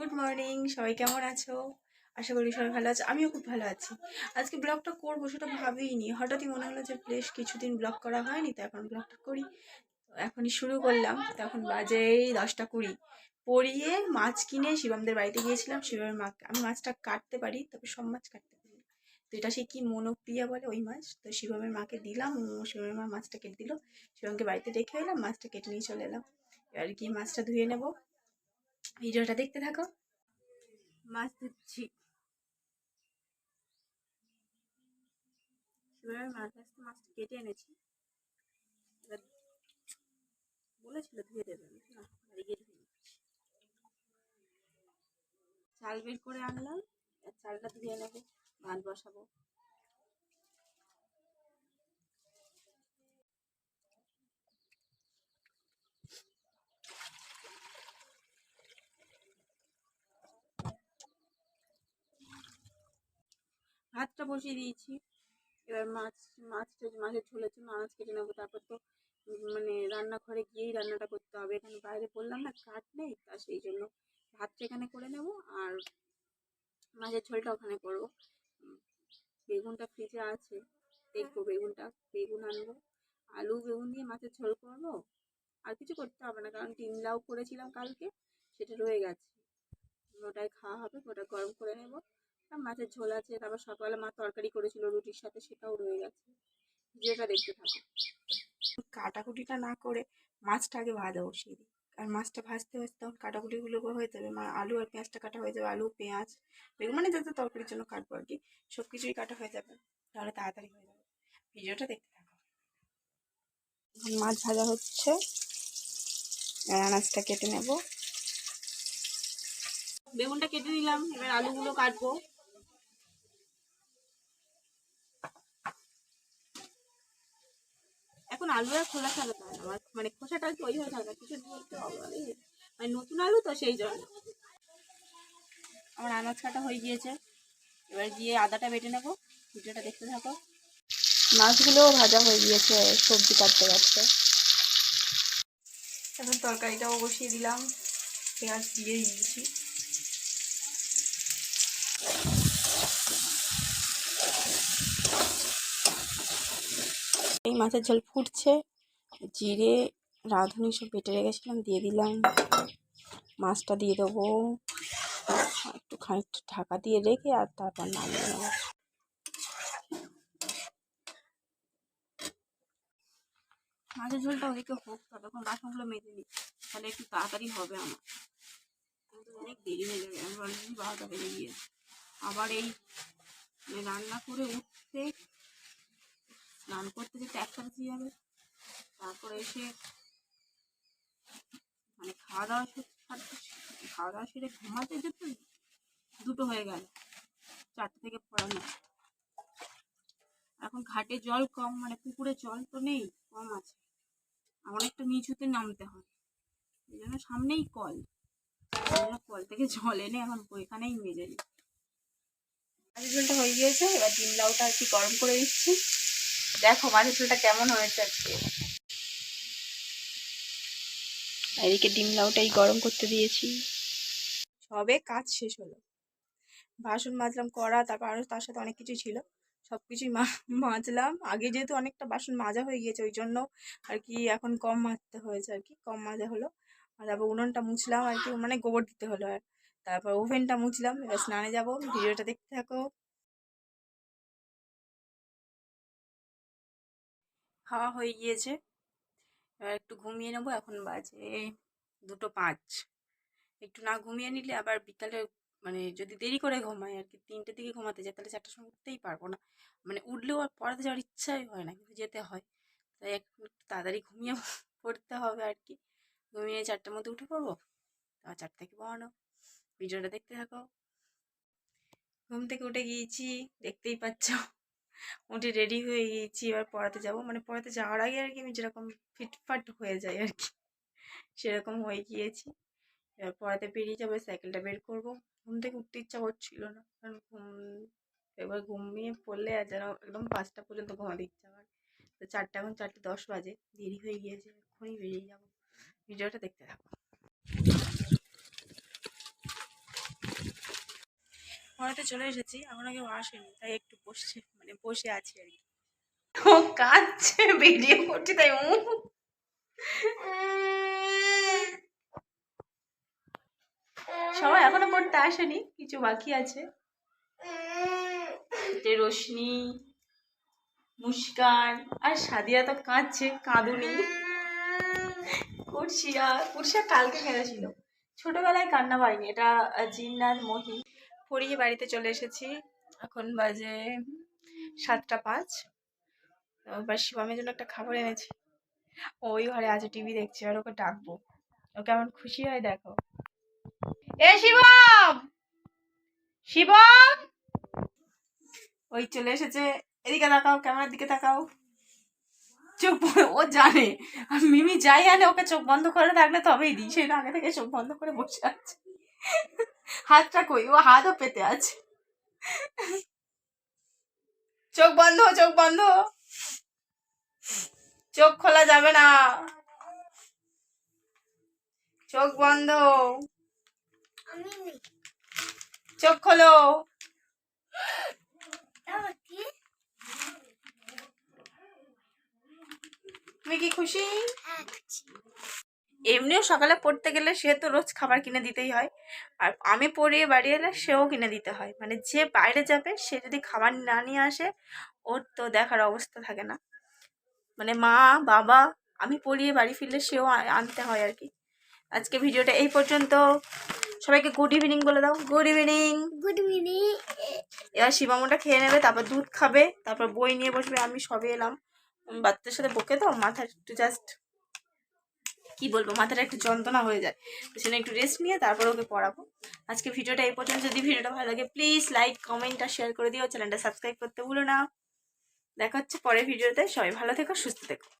Good morning সবাই কেমন আছো? আশা করি সবাই ভালো আছে। আমিও খুব ভালো আছি। আজকে ব্লগটা করব সেটা ভাবিনি হঠাৎই মনে হলো যে, বেশ কিছুদিন ব্লগ করা হয়নি, তো এখন ব্লগটা করি। এখনই শুরু করলাম। তখন বাজে দশটা কুড়ি। পরিয়ে মাছ কিনে শিবমদের বাড়িতে গিয়েছিলাম। শিবমের মাকে আমি মাছটা কাটতে পারি, তবে সব মাছ কাটতে পারি। তো এটা সে কি মনোপ্রিয়া বলে ওই মাছ? তো শিবমের মাকে দিলাম। শিবমের মা মাছটা কেটে দিল। শিবমকে বাড়িতে রেখে এলাম, মাছটা কেটে নিয়ে চলে এলাম। এবার গিয়ে মাছটা ধুয়ে নেব। ভিডিওটা দেখতে থাকো। মাছ এবার মাছ মাছটা কেটে এনেছি। এবার বলেছিল ধুয়ে দেবে না গিয়ে ধুয়ে চাল বের করে আনলাম আর চালটা ধুয়ে নেব, ভাত বসাবো। ভাতটা বসিয়ে দিয়েছি। এবার মাছ, মাছটা মাছের ঝোলের জন্য মাছ কেটে নেব। তারপর তো মানে রান্নাঘরে গিয়েই রান্নাটা করতে হবে। এখানে বাইরে বললাম না, কাঠ নেই, তা সেই জন্য ভাতটা এখানে করে নেব আর মাছের ঝোলটা ওখানে করব। বেগুনটা ফ্রিজে আছে, দেখব বেগুনটা, বেগুন আনব। আলু, বেগুন দিয়ে মাছের ঝোল করব। আর কিছু করতে হবে না, কারণ ডিম লাউ করেছিলাম কালকে, সেটা রয়ে গেছে। ওটাই খাওয়া হবে, ওটা গরম করে নেব। মাছের ঝোল আছে তারপর সকালে মা তরকারি করেছিল রুটির সাথে সেটাও রয়ে গেছে। যেটা দেখতে থাকো। কাটাকুটিটা না করে মাছটা আগে ভাজা বসিয়ে দিই। আর মাছটা ভাজতে ভাজতে তখন কাটাকুটিগুলো হয়ে যাবে মা আলু আর পেঁয়াজটা কাটা হয়ে যাবে আলু পেঁয়াজ বেগুন মানে যাতে তরকারির জন্য কাটবো আর কি সব কিছুই কাটা হয়ে যাবে তাহলে তাড়াতাড়ি হয়ে যাবে। ভিডিওটা দেখতে থাকো। এখন মাছ ভাজা হচ্ছে আর আনাজটা কেটে নেব। বেগুনটা কেটে নিলাম এবার আলুগুলো কাটবো। এখন আলু আর খোলা যায় না আমার মানে খোসাটা একটু ওইভাবে থাকা কিছু বলতে মানে নতুন আলু তো সেই জন্য। আমার আনাজ কাটা হয়ে গিয়েছে। এবার গিয়ে আদাটা বেটে নেব। ভিডিওটা দেখতে থাকো। মাছগুলোও ভাজা হয়ে গিয়েছে সবজি কাটতে কাটতে। এখন তরকারিটাও বসিয়ে দিলাম। পেঁয়াজ দিয়ে দিয়েছি। এই মাছের ঝোল ফুটছে। জিরে, রাঁধুনি সব বেটে রেখেছিলাম, দিয়ে দিলাম। মাছটা দিয়ে দেবো। একটু খানিকটা ঢাকা দিয়ে রেখে আর তারপর নামিয়ে নেব। মাছের ঝোলটা ওদিকে হোক, ততক্ষণ বাসনগুলো মেজে নিই। তাহলে একটু তাড়াতাড়ি হবে আমার। অনেক দেরি হয়ে যাবে আমি অলরেডি বারোটা বেজে গিয়েছে। আবার এই রান্না করে উঠতে স্নান করতে যেতে একটা বেজে যাবে। তারপরে এসে মানে খাওয়া দাওয়া খাওয়া দাওয়া সেরে ঘুমাতে যেতে দুটো হয়ে গেল। চারটে থেকে পড়ানো এখন ঘাটে জল কম মানে পুকুরে জল তো নেই, কম আছে। অনেকটা নিচুতে নামতে হয়। এই জন্য সামনেই কল। কল থেকে জল এনে এখন ওইখানেই মেজে মাছের ঝোলটা হয়ে গিয়েছে, এবার ডিম লাউটা আর কি গরম করে দিচ্ছি। দেখো মাছের ঝোলটা কেমন হয়েছে আজকে। এদিকে ডিম লাউটাই গরম করতে দিয়েছি। সবে কাজ শেষ হলো। বাসন মাজলাম কড়া তারপর আরও তার সাথে অনেক কিছু ছিল। সব কিছুই মাজলাম। আগে যেহেতু অনেকটা বাসন মাজা হয়ে গিয়েছে ওই জন্য আর কি এখন কম মাজতে হয়েছে আর কি কম মাজা হলো। আর তারপর উনুনটা মুছলাম আর কি মানে গোবর দিতে হলো আর। তারপর ওভেনটা মুছলাম এবার স্নানে যাব। ভিডিওটা দেখতে থাকো। খাওয়া হয়ে গিয়েছে। এবার একটু ঘুমিয়ে নেব, এখন বাজে দুটো পাঁচ। একটু না ঘুমিয়ে নিলে আবার বিকালে মানে যদি দেরি করে ঘুমাই আর কি, তিনটের দিকে ঘুমাতে যাই, তাহলে চারটার সময় উঠতেই পারব না। মানে উঠলেও আর পড়াতে যাওয়ার ইচ্ছাই হয় না, কিন্তু যেতে হয়। তাই একটু তাড়াতাড়ি ঘুমিয়ে পড়তে হবে আর কি। ঘুমিয়ে চারটার মধ্যে উঠে পড়ব, তারপর চারটে থেকে পড়ানো। ভিডিওটা দেখতে থাকো। ঘুম থেকে উঠে গিয়েছি, দেখতেই পাচ্ছ। উঠে রেডি হয়ে গিয়েছি, এবার পড়াতে যাব। মানে পড়াতে যাওয়ার আগে আর কি আমি যেরকম ফিটফাট হয়ে যাই আর কি, সেরকম হয়ে গিয়েছি। এবার পড়াতে বেরিয়ে যাব সাইকেলটা বের করব। ঘুম থেকে উঠতে ইচ্ছা করছিল না, কারণ ঘুম, এবার ঘুমিয়ে পড়লে আর যেন একদম পাঁচটা পর্যন্ত ঘুমাতে ইচ্ছা করে। তো চারটে এখন চারটে দশ বাজে, দেরি হয়ে গিয়েছে, এক্ষুনি বেরিয়ে যাব। ভিডিওটা দেখতে থাকো। পড়াতে চলে এসেছি। এখন কেউ আসেনি, তাই একটু বসছে মানে বসে আছি আর কি। ও কাঁদছে, ভিডিও করছি, তাই ও সবাই এখনও পড়তে আসেনি, কিছু বাকি আছে। যে রোশনি, মুস্কান, আর সাদিয়া তো কাঁদছে, কাঁদুনি। কুর্সিয়া কুর্সিয়া কালকে খেলেছিল। ছোটবেলায় কান্না পাইনি, এটা জিন্নাত মহি পড়িয়ে বাড়িতে চলে এসেছি। এখন বাজে সাতটা পাঁচ। এবার শিবমের জন্য একটা খাবার এনেছি। ওই ঘরে আছে, টিভি দেখছে, আর ওকে ডাকবো। ও কেমন খুশি হয়, দেখো। এ শিবম! শিবম! ওই চলে এসেছে। এদিকে তাকাও, ক্যামেরার দিকে তাকাও। চোখ ও জানে। আর মিমি যাই আনে, ওকে চোখ বন্ধ করে থাকলে তবেই দিই। সেই আগে থেকে চোখ বন্ধ করে বসে আছে। হাতটা কই? ও হাতও পেতে আছে। চোখ বন্ধ চোখ বন্ধ। চোখ খোলা যাবে না। চোখ বন্ধ। চোখ খোলো। তুমি কি খুশি এমনিও সকালে পড়তে গেলে সে তো রোজ খাবার কিনে দিতেই হয়। আর আমি পড়িয়ে বাড়ি এলে সেও কিনে দিতে হয়। মানে যে বাইরে যাবে সে যদি খাবার না নিয়ে আসে ওর তো দেখার অবস্থা থাকে না। মানে মা বাবা আমি পড়িয়ে বাড়ি ফিরলে সেও আনতে হয় আর কি। আজকে ভিডিওটা এই পর্যন্ত। সবাইকে গুড ইভিনিং বলে দাও। গুড ইভিনিং গুড ইভিনিং এবার শিবামোটা খেয়ে নেবে তারপর দুধ খাবে তারপর বই নিয়ে বসবে আমি সবে এলাম। বাচ্চার সাথে বকে দাও মাথা একটু জাস্ট কি বলব, মাথাটা একটু যন্ত্রণা হয়ে যায়। তো একটু রেস্ট নিয়ে তারপর ওকে পড়াবো। আজকে ভিডিওটা এই পর্যন্ত। যদি ভিডিওটা ভালো লাগে প্লিজ লাইক কমেন্ট আর শেয়ার করে দিও। চ্যানেলটা সাবস্ক্রাইব করতে ভুলো না। দেখা হচ্ছে পরের ভিডিওতে। সবাই ভালো থেকো, সুস্থ থেকো।